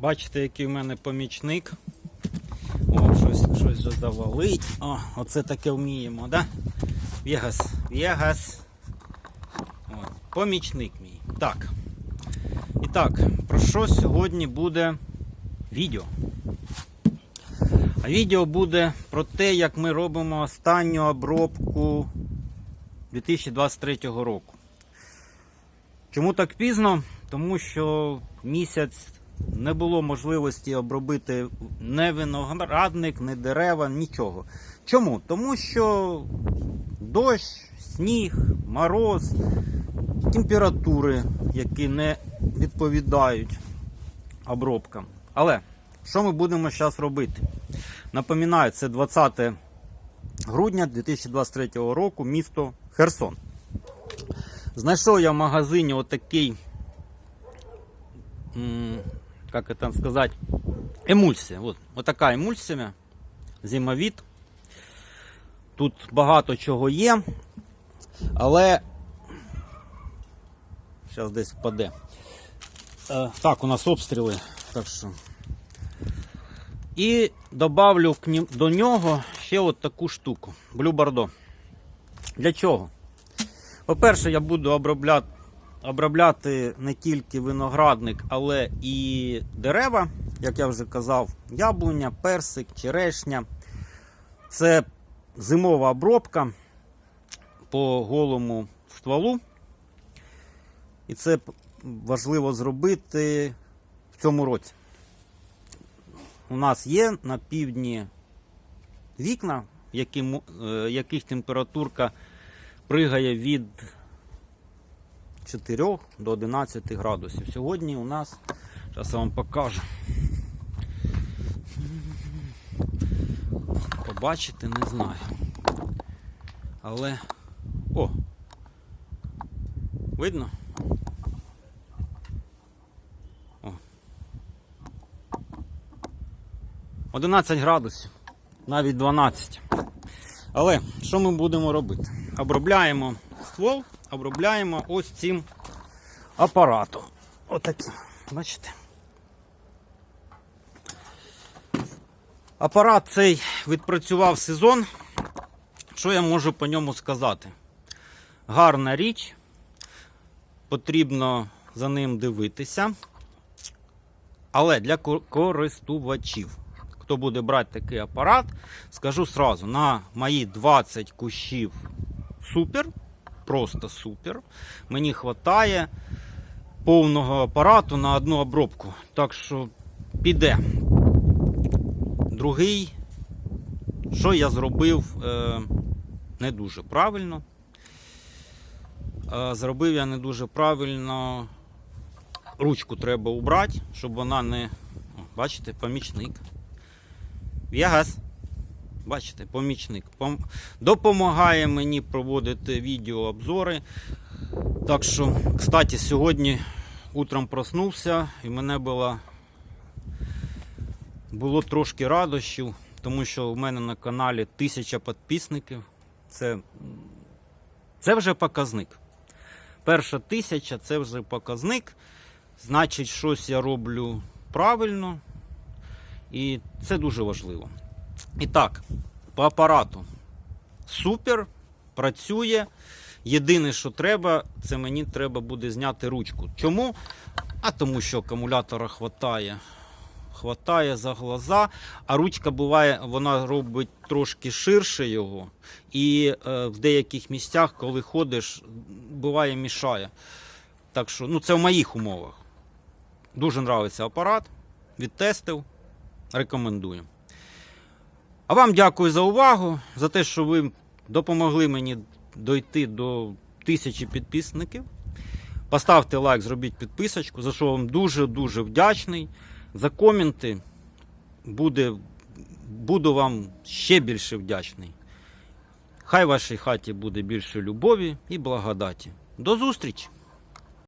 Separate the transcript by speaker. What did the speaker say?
Speaker 1: Бачите, який в мене помічник. О, щось, щось завалить. О, оце таке вміємо, да? Вегас, Вегас. От, помічник мій. Так. І так, про що сьогодні буде відео? А відео буде про те, як ми робимо останню обробку 2023 року. Чому так пізно? Тому що місяць не було можливості обробити не виноградник, не дерева, нічого. Чому? Тому що дощ, сніг, мороз, температури, які не відповідають обробкам. Але що ми будемо зараз робити? Напоминаю, це 20 грудня 2023 року, місто Херсон. Знайшов я в магазині отакий, м, як це сказати, емульсія. От, отака емульсія, зимовід. Тут багато чого є, але зараз десь впаде. Е, так, у нас обстріли. Так що. І добавлю до нього ще от таку штуку. Bordeaux. Для чого? По-перше, я буду обробляти, обробляти не тільки виноградник, але і дерева, як я вже казав, яблуня, персик, черешня. Це зимова обробка по голому стволу. І це важливо зробити в цьому році. У нас є на півдні вікна, які, мо- е, яких температурка пригає від 4 до 11 градусів. Сьогодні у нас, зараз я вам покажу. Побачити не знаю. Але. О! Видно? О. 11 градусів, навіть 12. Але що ми будемо робити? Обробляємо ствол, обробляємо ось цим апаратом. Отаким. Бачите? Апарат цей відпрацював сезон. Що я можу по ньому сказати? Гарна річ. Потрібно за ним дивитися. Але для користувачів хто буде брати такий апарат, скажу сразу, на мої 20 кущів супер, просто супер. Мені вистачає повного апарату на одну обробку. Так що піде. Другий, що я зробив е, не дуже правильно. Е, зробив я не дуже правильно. Ручку треба убрати, щоб вона не. Бачите, помічник. В'ягас. Бачите, помічник. Пом... Допомагає мені проводити відеообзори. Так що, кстати, сьогодні утром проснувся і мене було, було трошки радощів, тому що в мене на каналі тисяча підписників. Це, це вже показник. Перша тисяча це вже показник. Значить, щось я роблю правильно. І це дуже важливо. І так, по апарату. Супер, працює. Єдине, що треба, це мені треба буде зняти ручку. Чому? А тому що акумулятора хватає. Хватає за глаза, а ручка буває, вона робить трошки ширше його. І е, в деяких місцях, коли ходиш, буває мішає. Так що, ну це в моїх умовах. Дуже подобається апарат. Відтестив рекомендую. А вам дякую за увагу, за те, що ви допомогли мені дойти до тисячі підписників. Поставте лайк, зробіть підписочку, за що вам дуже-дуже вдячний. За коменти буде, буду вам ще більше вдячний. Хай в вашій хаті буде більше любові і благодаті. До зустрічі!